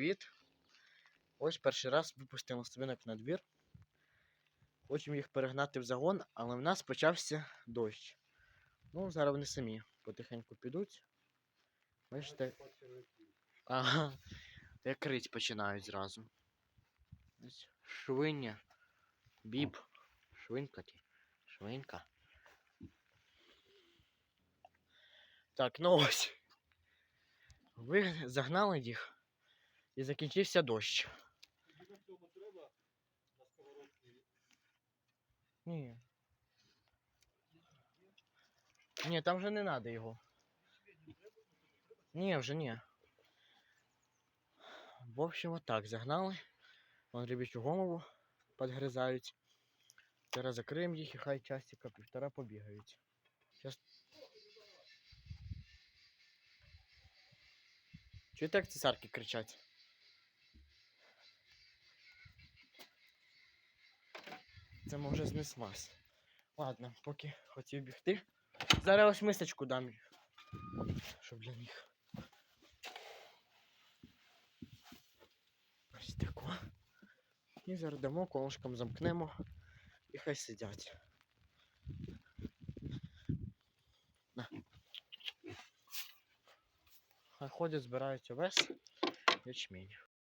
привіт! Ось перший раз випустимо свинок на двір. Хочемо їх перегнати в загон, але в нас почався дощ. Ну, зараз вони самі потихеньку підуть. Бачите. Ага. Як крить починають зразу. Ось швиня. Біб. Швинка ті. Швинка. Так, ну ось. Ви загнали їх і закінчився дощ. Ні. Ні, там вже не треба його. Ні, вже ні. В общем, вот так загнали. Вон ребячу голову підгризають. Зараз закриємо їх і хай часика півтора побігають. Щас... Чуєте, як цесарки кричать? Це може знеслась. Ладно, поки хотів бігти. Зараз ось мисочку дам. Щоб для них. Ось таку. І зараз дамо, колошком замкнемо і хай сидять. На. Хай ходять, збирають овес ячмінь.